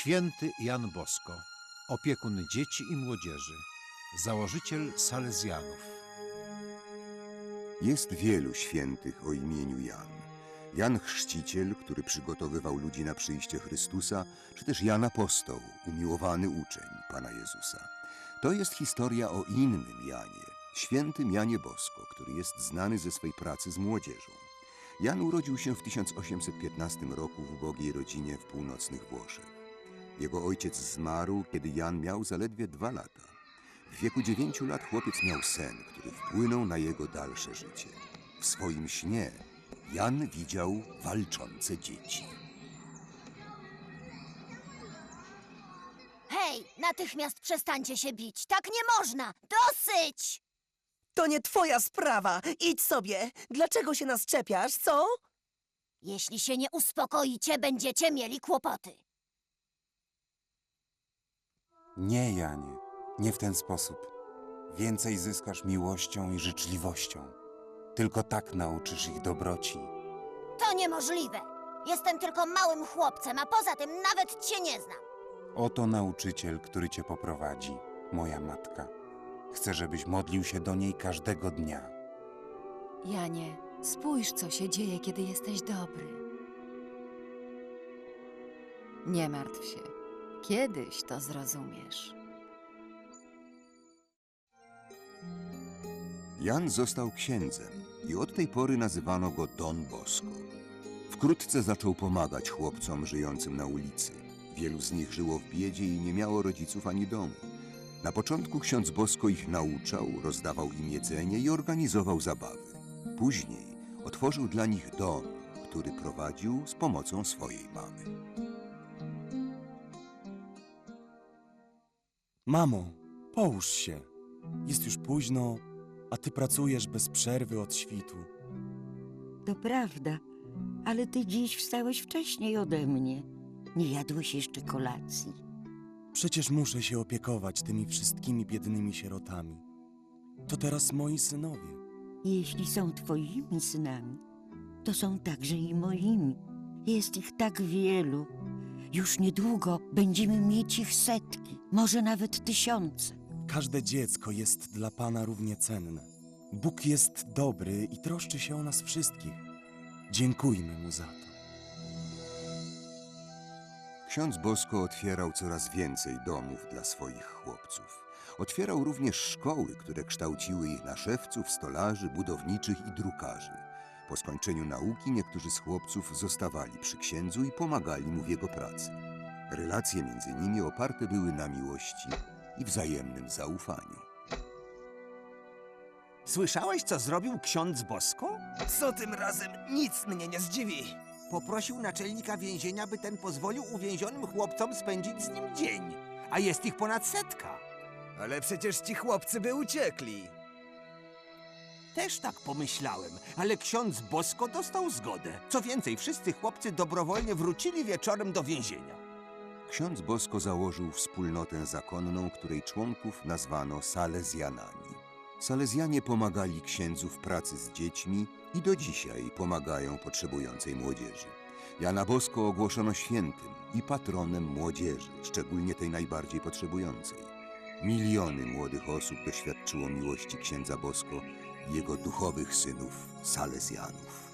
Święty Jan Bosko, opiekun dzieci i młodzieży, założyciel Salezjanów. Jest wielu świętych o imieniu Jan. Jan Chrzciciel, który przygotowywał ludzi na przyjście Chrystusa, czy też Jan Apostoł, umiłowany uczeń Pana Jezusa. To jest historia o innym Janie, świętym Janie Bosko, który jest znany ze swej pracy z młodzieżą. Jan urodził się w 1815 roku w ubogiej rodzinie w północnych Włoszech. Jego ojciec zmarł, kiedy Jan miał zaledwie dwa lata. W wieku dziewięciu lat chłopiec miał sen, który wpłynął na jego dalsze życie. W swoim śnie Jan widział walczące dzieci. Hej, natychmiast przestańcie się bić. Tak nie można. Dosyć! To nie twoja sprawa. Idź sobie. Dlaczego się nas czepiasz, co? Jeśli się nie uspokoicie, będziecie mieli kłopoty. Nie, Janie, nie w ten sposób. Więcej zyskasz miłością i życzliwością. Tylko tak nauczysz ich dobroci. To niemożliwe. Jestem tylko małym chłopcem, a poza tym nawet cię nie znam. Oto nauczyciel, który cię poprowadzi, moja matka. Chcę, żebyś modlił się do niej każdego dnia. Janie, spójrz, co się dzieje, kiedy jesteś dobry. Nie martw się. Kiedyś to zrozumiesz. Jan został księdzem i od tej pory nazywano go Don Bosco. Wkrótce zaczął pomagać chłopcom żyjącym na ulicy. Wielu z nich żyło w biedzie i nie miało rodziców ani domu. Na początku ksiądz Bosko ich nauczał, rozdawał im jedzenie i organizował zabawy. Później otworzył dla nich dom, który prowadził z pomocą swojej mamy. Mamo, połóż się. Jest już późno, a ty pracujesz bez przerwy od świtu. To prawda, ale ty dziś wstałeś wcześniej ode mnie. Nie jadłeś jeszcze kolacji. Przecież muszę się opiekować tymi wszystkimi biednymi sierotami. To teraz moi synowie. Jeśli są twoimi synami, to są także i moimi. Jest ich tak wielu. Już niedługo będziemy mieć ich setki, może nawet tysiące. Każde dziecko jest dla Pana równie cenne. Bóg jest dobry i troszczy się o nas wszystkich. Dziękujmy Mu za to. Ksiądz Bosko otwierał coraz więcej domów dla swoich chłopców. Otwierał również szkoły, które kształciły ich na szewców, stolarzy, budowniczych i drukarzy. Po skończeniu nauki niektórzy z chłopców zostawali przy księdzu i pomagali mu w jego pracy. Relacje między nimi oparte były na miłości i wzajemnym zaufaniu. Słyszałeś, co zrobił ksiądz Bosko? Co tym razem nic mnie nie zdziwi. Poprosił naczelnika więzienia, by ten pozwolił uwięzionym chłopcom spędzić z nim dzień. A jest ich ponad setka. Ale przecież ci chłopcy by uciekli. Też tak pomyślałem, ale ksiądz Bosko dostał zgodę. Co więcej, wszyscy chłopcy dobrowolnie wrócili wieczorem do więzienia. Ksiądz Bosko założył wspólnotę zakonną, której członków nazwano Salezjanami. Salezjanie pomagali księdzu w pracy z dziećmi i do dzisiaj pomagają potrzebującej młodzieży. Jana Bosko ogłoszono świętym i patronem młodzieży, szczególnie tej najbardziej potrzebującej. Miliony młodych osób doświadczyło miłości księdza Bosko jego duchowych synów Salezjanów.